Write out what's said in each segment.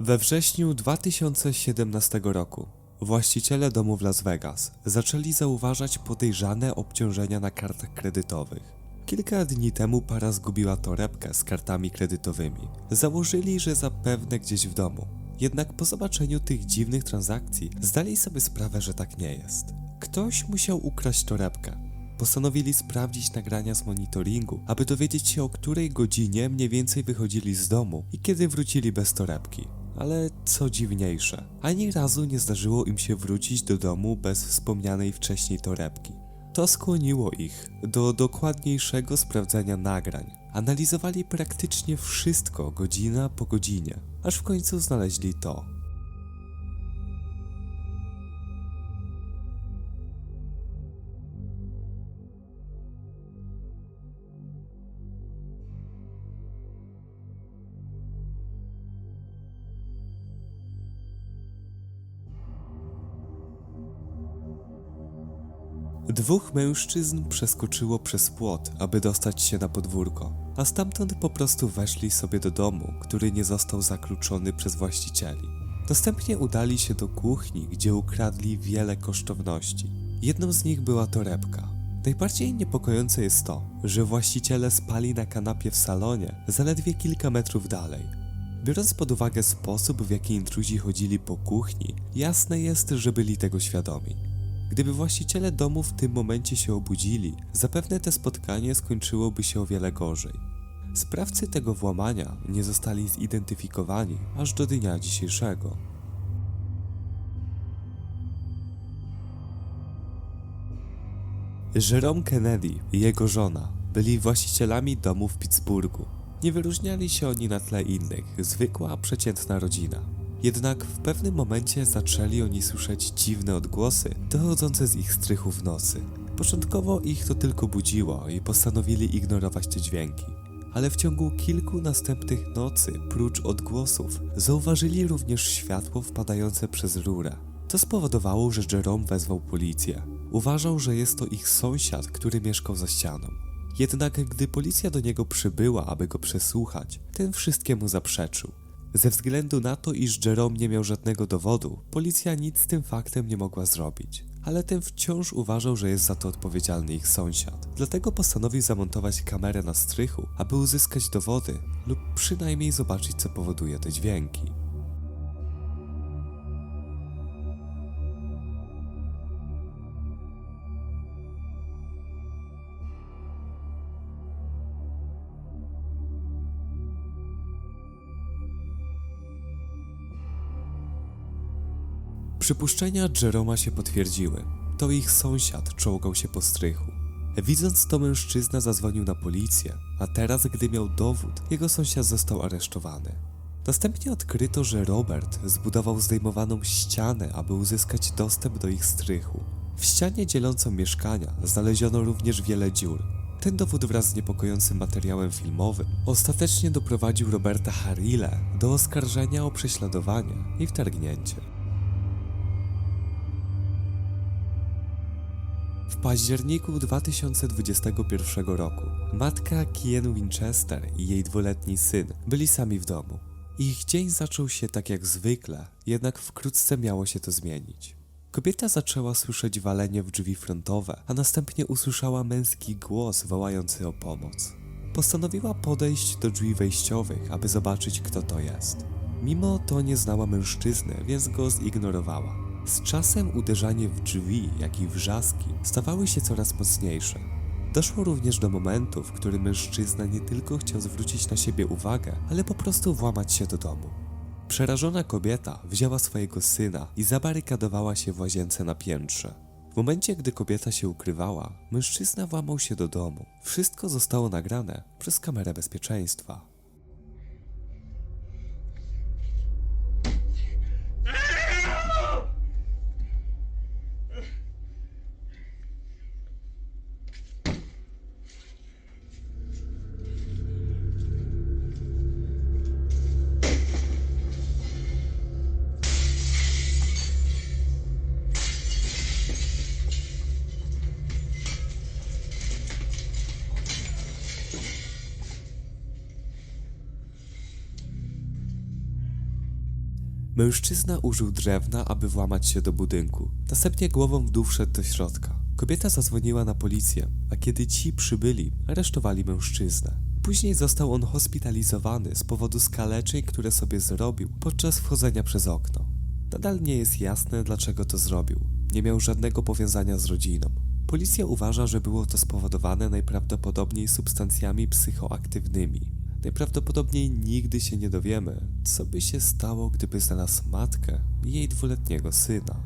We wrześniu 2017 roku właściciele domu w Las Vegas zaczęli zauważać podejrzane obciążenia na kartach kredytowych. Kilka dni temu para zgubiła torebkę z kartami kredytowymi. Założyli, że zapewne gdzieś w domu. Jednak po zobaczeniu tych dziwnych transakcji zdali sobie sprawę, że tak nie jest. Ktoś musiał ukraść torebkę. Postanowili sprawdzić nagrania z monitoringu, aby dowiedzieć się o której godzinie mniej więcej wychodzili z domu i kiedy wrócili bez torebki. Ale co dziwniejsze, ani razu nie zdarzyło im się wrócić do domu bez wspomnianej wcześniej torebki. To skłoniło ich do dokładniejszego sprawdzania nagrań. Analizowali praktycznie wszystko godzina po godzinie, aż w końcu znaleźli to. Dwóch mężczyzn przeskoczyło przez płot, aby dostać się na podwórko, a stamtąd po prostu weszli sobie do domu, który nie został zakluczony przez właścicieli. Następnie udali się do kuchni, gdzie ukradli wiele kosztowności. Jedną z nich była torebka. Najbardziej niepokojące jest to, że właściciele spali na kanapie w salonie zaledwie kilka metrów dalej. Biorąc pod uwagę sposób, w jaki intruzi chodzili po kuchni, jasne jest, że byli tego świadomi. Gdyby właściciele domu w tym momencie się obudzili, zapewne te spotkanie skończyłoby się o wiele gorzej. Sprawcy tego włamania nie zostali zidentyfikowani aż do dnia dzisiejszego. Jerome Kennedy i jego żona byli właścicielami domu w Pittsburghu. Nie wyróżniali się oni na tle innych, zwykła, przeciętna rodzina. Jednak w pewnym momencie zaczęli oni słyszeć dziwne odgłosy dochodzące z ich strychu w nocy. Początkowo ich to tylko budziło i postanowili ignorować te dźwięki. Ale w ciągu kilku następnych nocy, prócz odgłosów, zauważyli również światło wpadające przez rurę. To spowodowało, że Jerome wezwał policję. Uważał, że jest to ich sąsiad, który mieszkał za ścianą. Jednak gdy policja do niego przybyła, aby go przesłuchać, ten wszystkiemu zaprzeczył. Ze względu na to, iż Jerome nie miał żadnego dowodu, policja nic z tym faktem nie mogła zrobić. Ale ten wciąż uważał, że jest za to odpowiedzialny ich sąsiad. Dlatego postanowił zamontować kamerę na strychu, aby uzyskać dowody lub przynajmniej zobaczyć, co powoduje te dźwięki. Przypuszczenia Jeroma się potwierdziły. To ich sąsiad czołgał się po strychu. Widząc to mężczyzna zadzwonił na policję, a teraz gdy miał dowód, jego sąsiad został aresztowany. Następnie odkryto, że Robert zbudował zdejmowaną ścianę, aby uzyskać dostęp do ich strychu. W ścianie dzielącą mieszkania znaleziono również wiele dziur. Ten dowód wraz z niepokojącym materiałem filmowym ostatecznie doprowadził Roberta Harrile do oskarżenia o prześladowanie i wtargnięcie. W październiku 2021 roku matka Kien Winchester i jej dwuletni syn byli sami w domu. Ich dzień zaczął się tak jak zwykle, jednak wkrótce miało się to zmienić. Kobieta zaczęła słyszeć walenie w drzwi frontowe, a następnie usłyszała męski głos wołający o pomoc. Postanowiła podejść do drzwi wejściowych, aby zobaczyć, kto to jest. Mimo to nie znała mężczyzny, więc go zignorowała. Z czasem uderzanie w drzwi, jak i wrzaski stawały się coraz mocniejsze. Doszło również do momentu, w którym mężczyzna nie tylko chciał zwrócić na siebie uwagę, ale po prostu włamać się do domu. Przerażona kobieta wzięła swojego syna i zabarykadowała się w łazience na piętrze. W momencie, gdy kobieta się ukrywała, mężczyzna włamał się do domu. Wszystko zostało nagrane przez kamerę bezpieczeństwa. Mężczyzna użył drewna, aby włamać się do budynku. Następnie głową w dół wszedł do środka. Kobieta zadzwoniła na policję, a kiedy ci przybyli, aresztowali mężczyznę. Później został on hospitalizowany z powodu skaleczeń, które sobie zrobił podczas wchodzenia przez okno. Nadal nie jest jasne, dlaczego to zrobił. Nie miał żadnego powiązania z rodziną. Policja uważa, że było to spowodowane najprawdopodobniej substancjami psychoaktywnymi. Najprawdopodobniej nigdy się nie dowiemy, co by się stało, gdyby znalazł matkę i jej dwuletniego syna.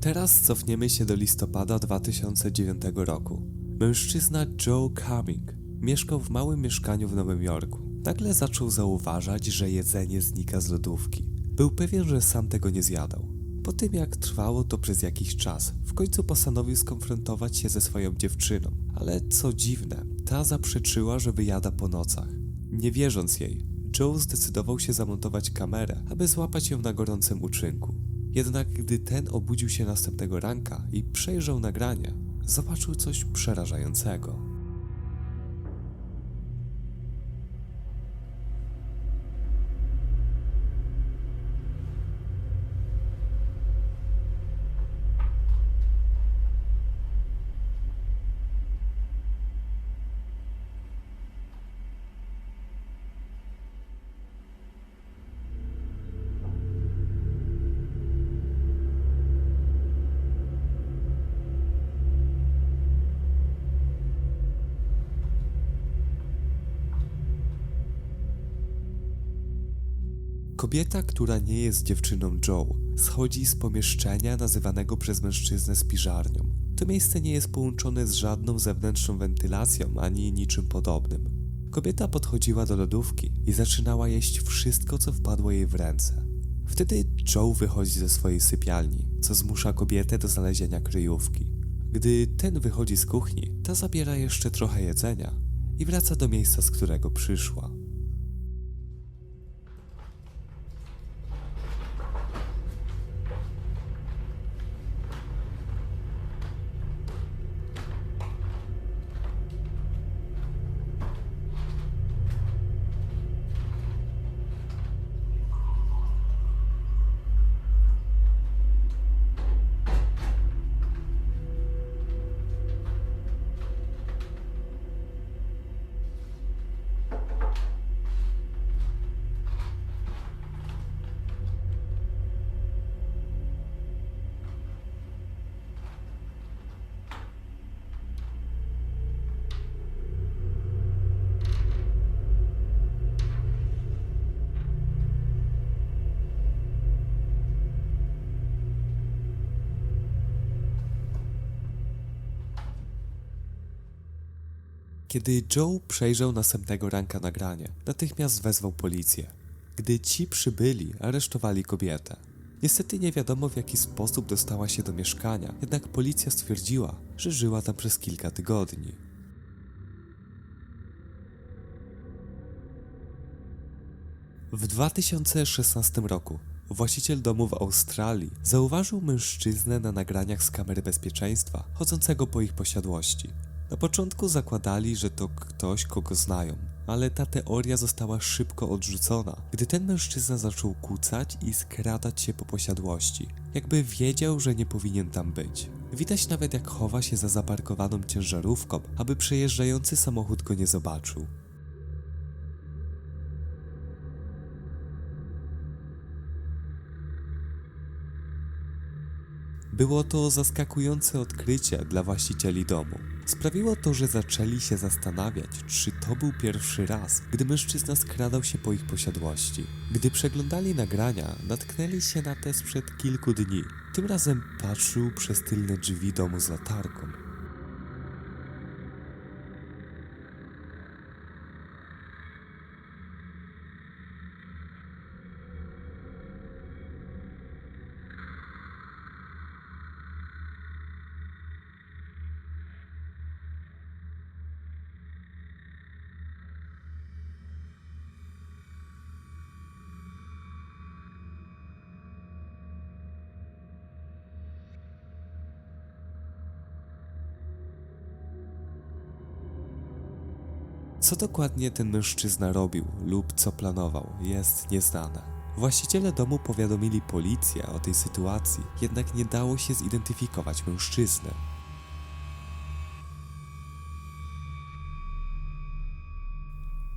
Teraz cofniemy się do listopada 2009 roku. Mężczyzna Joe Cumming mieszkał w małym mieszkaniu w Nowym Jorku. Nagle zaczął zauważać, że jedzenie znika z lodówki. Był pewien, że sam tego nie zjadał. Po tym jak trwało to przez jakiś czas, w końcu postanowił skonfrontować się ze swoją dziewczyną. Ale co dziwne, ta zaprzeczyła, że wyjada po nocach. Nie wierząc jej, Joe zdecydował się zamontować kamerę, aby złapać ją na gorącym uczynku. Jednak gdy ten obudził się następnego ranka i przejrzał nagranie, zobaczył coś przerażającego. Kobieta, która nie jest dziewczyną Joe, schodzi z pomieszczenia nazywanego przez mężczyznę spiżarnią. To miejsce nie jest połączone z żadną zewnętrzną wentylacją ani niczym podobnym. Kobieta podchodziła do lodówki i zaczynała jeść wszystko, co wpadło jej w ręce. Wtedy Joe wychodzi ze swojej sypialni, co zmusza kobietę do znalezienia kryjówki. Gdy ten wychodzi z kuchni, ta zabiera jeszcze trochę jedzenia i wraca do miejsca, z którego przyszła. Kiedy Joe przejrzał następnego ranka nagranie, natychmiast wezwał policję. Gdy ci przybyli, aresztowali kobietę. Niestety nie wiadomo w jaki sposób dostała się do mieszkania, jednak policja stwierdziła, że żyła tam przez kilka tygodni. W 2016 roku właściciel domu w Australii zauważył mężczyznę na nagraniach z kamery bezpieczeństwa chodzącego po ich posiadłości. Na początku zakładali, że to ktoś, kogo znają, ale ta teoria została szybko odrzucona, gdy ten mężczyzna zaczął kucać i skradać się po posiadłości, jakby wiedział, że nie powinien tam być. Widać nawet jak chowa się za zaparkowaną ciężarówką, aby przejeżdżający samochód go nie zobaczył. Było to zaskakujące odkrycie dla właścicieli domu. Sprawiło to, że zaczęli się zastanawiać, czy to był pierwszy raz, gdy mężczyzna skradał się po ich posiadłości. Gdy przeglądali nagrania, natknęli się na te sprzed kilku dni. Tym razem patrzył przez tylne drzwi domu z latarką. Co dokładnie ten mężczyzna robił lub co planował, jest nieznane. Właściciele domu powiadomili policję o tej sytuacji, jednak nie dało się zidentyfikować mężczyzny.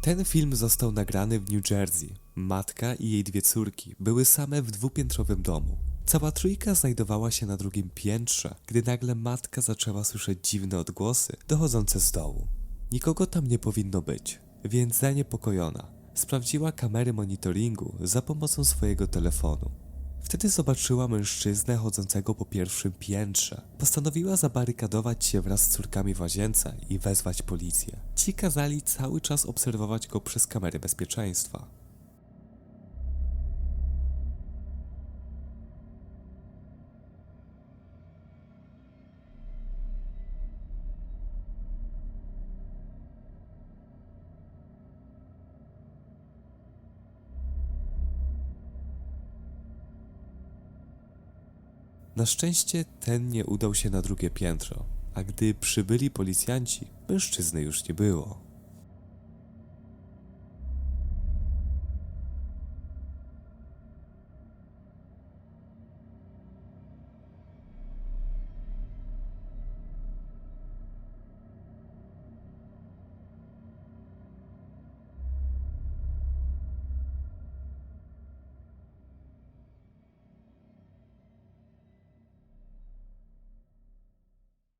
Ten film został nagrany w New Jersey. Matka i jej dwie córki były same w dwupiętrowym domu. Cała trójka znajdowała się na drugim piętrze, gdy nagle matka zaczęła słyszeć dziwne odgłosy dochodzące z dołu. Nikogo tam nie powinno być, więc zaniepokojona sprawdziła kamery monitoringu za pomocą swojego telefonu. Wtedy zobaczyła mężczyznę chodzącego po pierwszym piętrze. Postanowiła zabarykadować się wraz z córkami w łazience i wezwać policję. Ci kazali cały czas obserwować go przez kamery bezpieczeństwa. Na szczęście ten nie udał się na drugie piętro, a gdy przybyli policjanci, mężczyzny już nie było.